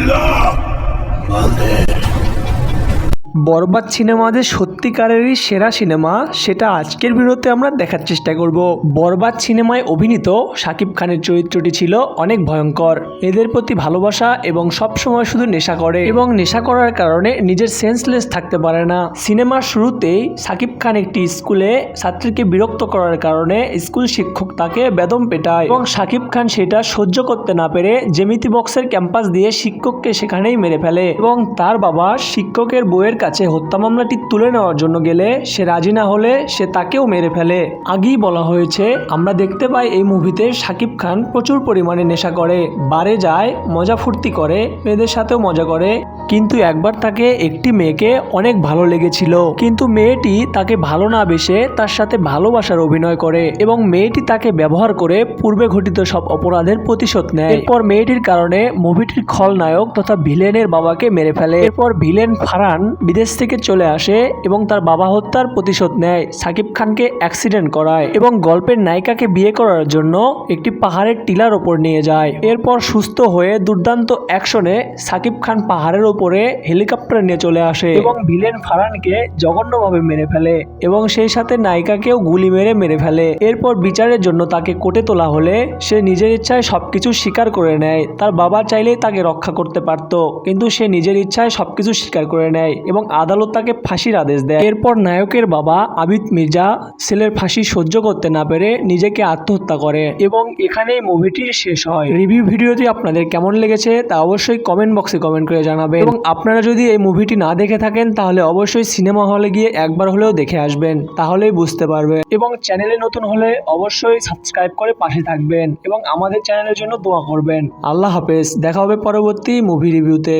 Bismillah! Mandem! বরবাদ cinema যে সত্যিকারেরই সেরা cinema, সেটা আজকের ভিডিওতে আমরা দেখার চেষ্টা করব। বরবাদ সিনেমায় অভিনীত শাকিব খানের চরিত্রটি ছিল অনেক ভয়ঙ্কর। এদের প্রতি ভালোবাসা এবং সব সময় শুধু নেশা করে এবং নেশা করার কারণে নিজের সেন্সলেস থাকতে পারে না। সিনেমার শুরুতেই শাকিব খান একটি স্কুলে ছাত্রীকে বিরক্ত করার কারণে স্কুল শিক্ষক তাকে বেদম পেটায় এবং শাকিব খান সেটা সহ্য করতে না পেরে জেমিতি বক্সের ক্যাম্পাস দিয়ে শিক্ষককে সেখানেই মেরে ফেলে এবং তার বাবা শিক্ষকের বইয়ের কাছে হত্যা মামলাটি তুলে নেওয়ার জন্য গেলে সে রাজি না হলে সে তাকেও মেরে ফেলে। আগেই বলা হয়েছে, আমরা দেখতে পাই এই মুভিতে শাকিব খান প্রচুর পরিমাণে নেশা করে। বারে যায়, মজা ফুর্তি করে, মেয়েদের সাথেও মজা করে। কিন্তু একবার তাকে একটি মেয়েকে অনেক ভালো লেগেছিল। কিন্তু মেয়েটি তাকে ভালো না বেসে তার সাথে ভালোবাসার অভিনয় করে এবং মেয়েটি তাকে ব্যবহার করে পূর্বে ঘটিত সব অপরাধের প্রতিশোধ নেয়। এরপর মেয়েটির কারণে মুভিটির খলনায়ক তথা ভিলেনের বাবাকে মেরে ফেলে। এরপর ভিলেন ফারান বিদেশ থেকে চলে আসে এবং তার বাবা হত্যার প্রতিশোধ নেয়, সাকিব খানকে অ্যাক্সিডেন্ট করায় এবং গল্পের নায়িকাকে বিয়ে করার জন্য একটি পাহাড়ের টিলার ওপর নিয়ে যায়। এরপর সুস্থ হয়ে দুর্দান্ত অ্যাকশনে সাকিব খান পাহাড়ের উপরে হেলিকপ্টার নিয়ে চলে আসে এবং ভিলেন ফারানকে জঘন্যভাবে মেরে ফেলে এবং সেই সাথে নায়িকাকেও গুলি মেরে মেরে ফেলে। এরপর বিচারের জন্য তাকে কোটে তোলা হলে সে নিজের ইচ্ছায় সবকিছু স্বীকার করে নেয়। তার বাবা চাইলেই তাকে রক্ষা করতে পারত, কিন্তু সে নিজের ইচ্ছায় সবকিছু স্বীকার করে নেয় এবং আদালত তাকে ফাঁসির আদেশ দেয়। এরপর নায়কের বাবা আবিদ মির্জা ছেলের ফাঁসি সহ্য করতে না পেরে নিজেকে আত্মহত্যা করে এবং এখানেই মুভিটির শেষ হয়। রিভিউ ভিডিওটি আপনাদের কেমন লেগেছে তা অবশ্যই কমেন্ট বক্সে কমেন্ট করে জানাবেন। এবং আপনারা যদি এই মুভিটি না দেখে থাকেন, তাহলে অবশ্যই সিনেমা হলে গিয়ে একবার হলেও দেখে আসবেন, তাহলেই বুঝতে পারবেন। এবং চ্যানেলে নতুন হলে অবশ্যই সাবস্ক্রাইব করে পাশে থাকবেন এবং আমাদের চ্যানেলের জন্য দোয়া করবেন। আল্লাহ হাফেজ, দেখা হবে পরবর্তী মুভি রিভিউতে